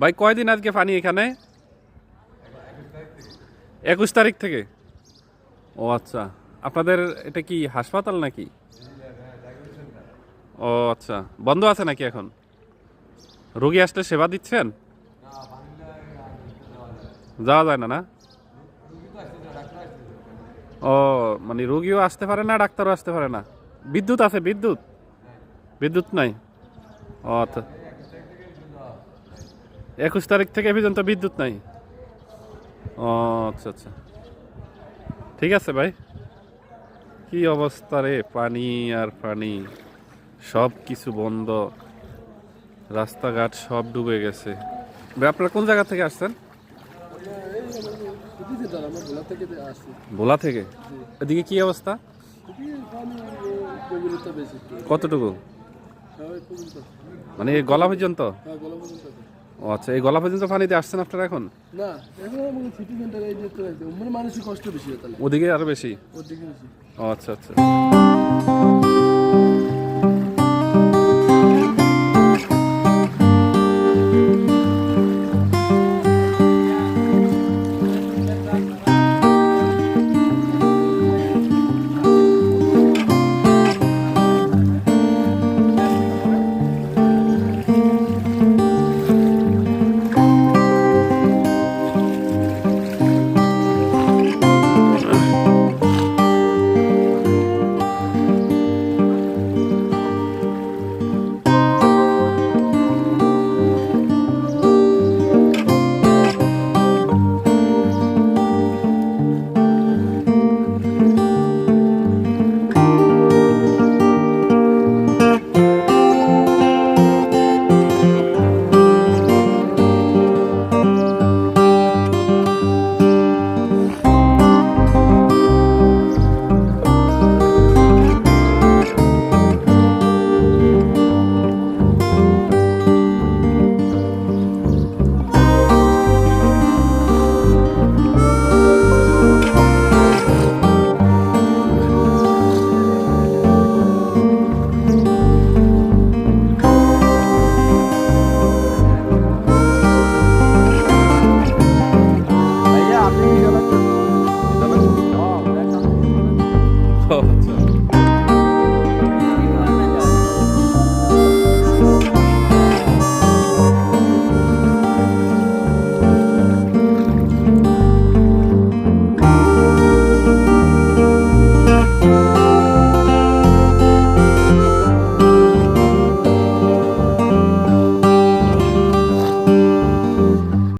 ভাই, কয়দিন আজকে পানি এখানে? একুশ তারিখ থেকে? ও আচ্ছা। আপনাদের এটা কি হাসপাতাল নাকি? ও আচ্ছা। বন্ধ আছে নাকি এখন? রোগী আসলে সেবা দিচ্ছেন? যাওয়া যায় না না? ও মানে রোগীও আসতে পারে না, ডাক্তারও আসতে পারে না? বিদ্যুৎ আছে, বিদ্যুৎ? বিদ্যুৎ নাই? ও আচ্ছা। একুশ তারিখ থেকে পর্যন্ত বিদ্যুৎ নাই? ও আচ্ছা আচ্ছা। ঠিক আছে ভাই। কি অবস্থা রে? পানি আর পানি। সব কিছু বন্ধ। রাস্তাঘাট সব ডুবে গেছে। আপনারা কোন জায়গা থেকে আসছেন? ভোলা থেকে? এদিকে কি অবস্থা? কতটুকু? মানে গলা পর্যন্ত? ও আচ্ছা এই গলা পর্যন্ত পানিতে আসছেন আপনারা এখন? না এখন আমাকে সিটি সেন্টারে এই যে তো মানে মানুষের কষ্ট বেশি তাহলে। ওদিকে আরও বেশি? ওদিকে বেশি। ও আচ্ছা আচ্ছা।